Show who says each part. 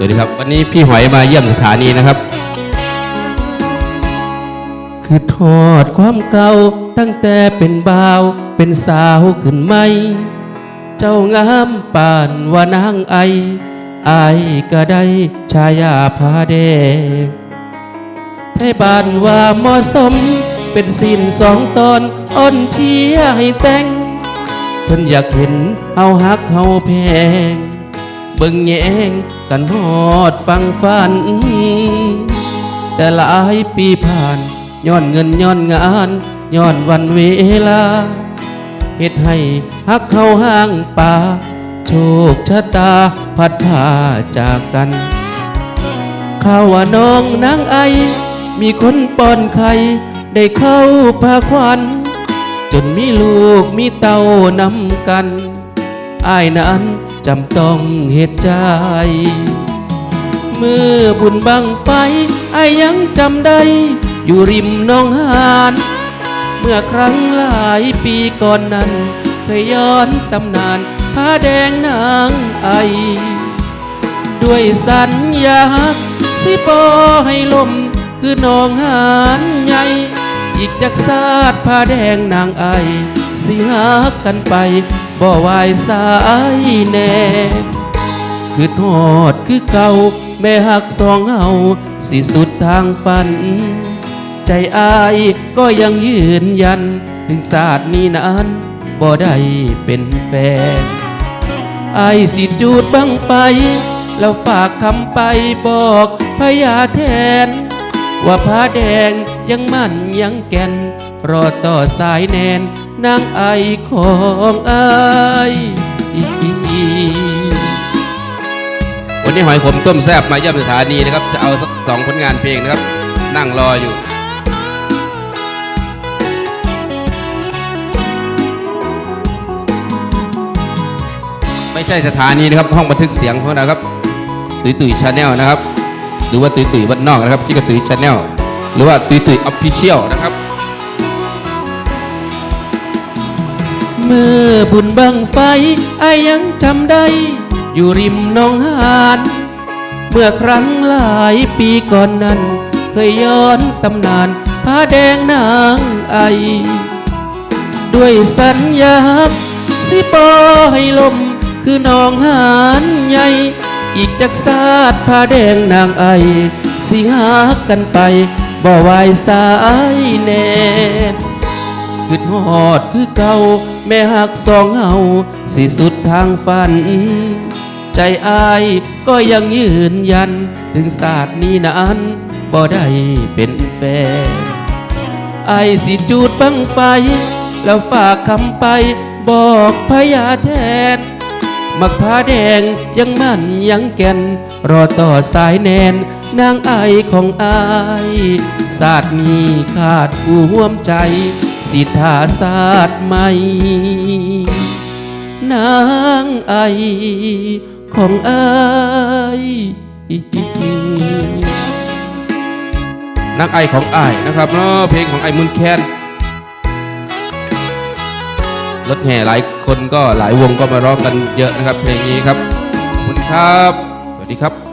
Speaker 1: สวัสดีครับ วันนี้พี่หอยมาเยี่ยมสถานีนะครับ คือทอดความเก่าตั้งแต่เป็นบ่าว เป็นสาวขึ้นไหม เจ้างามป่านว่านางไอไอก็ได้ชายาพาแดงไทยบ้านว่าเหมาะสม เป็นสินสองตอนอ่อนเชียให้แต่งเพิ่นอยากเห็นเฮาฮักเฮาแพง เบิ่งแยงกันฮอดฟังฟัน แต่หลายปีผ่านย้อนเงินย้อนงานย้อนวันเวลาเฮ็ดให้ฮักเข้าห้างป่าโชคชะตาพัดพาจากกันข่าวว่าน้องนางไอ มีคนป้อนไข่ได้เข้าพาควัน จนมีลูกมีเต้านำกัน อายนั้นจำต้องเหตุใจเมื่อบุญบังไฟไอายยังจำได้ อยู่ริมหน้องหาน เมื่อครั้งหลายปีก่อนนั้น เคยย้อนตำนานผ้าแดงนางไอ ด้วยสัญญาสิบอให้ลม คือน้องหานใหญ่อีกจากศาสตร์ผ้าแดงนางไอ สิหักกันไป บ่วายสายแน่คือทอดคือเก่า แม่หักสองเฮาสิสุดทางฝัน ใจอายก็ยังยืนยัน ถึงศาสตร์นี้นั้นบ่ได้เป็นแฟนไอสิจูดบังไป แล้วฝากคำไปบอกพญาแทน ว่าผ้าแดงยังมั่นยังแก่น รอต่อสายแนน นางไอของไอวันนี้หอยขมต้มแซบมาเยี่ยมสถานีนะครับ จะเอาสักสองผลงานเพลงนะครับ นั่งรออยู่ไม่ใช่สถานีนะครับห้องบันทึกเสียงของเราครับตุยตุยชาแนลนะครับ หรือว่าตุยตุยบ้านนอกนะครับที่กระตุยชาแนลหรือว่าตุยตุยออฟฟิเชียลนะครับ เมื่อบุญบังไฟไอายังจำได้ อยู่ริมหนองหานเมื่อครั้งหลายปีก่อนนั้น เคยย้อนตำนานผ้าแดงนางไอ ด้วยสัญญาสิปอให้ลม คือน้องหานใหญ่ อีกจากศาสตร์ผ้าแดงนางไอ สิหักกันไปบ่ไหวายสายแน่ คือทอดคือเก่าแม่หักสองเฮาสิสุดทางฝัน ใจอายก็ยังยืนยัน ถึงศาสตร์นี้นั้นบ่ได้เป็นแฟนไอสิจูดบังไฟ แล้วฝากคำไปบอกพญาแทน มักผ้าแดงยังมั่นยังแก่น รอต่อสายแนน นางไอของไอศาสตร์นี้ขาดผู้ห่วมใจ สิทธาศาสตร์ใหม่ นางไอของไอนางไอของไอนะครับเนาะเพลงของไอมุนแคนรถแห่หลายคนก็หลายวงก็มาร้องกันเยอะนะครับ เพลงนี้ครับขอบคุณครับ สวัสดีครับ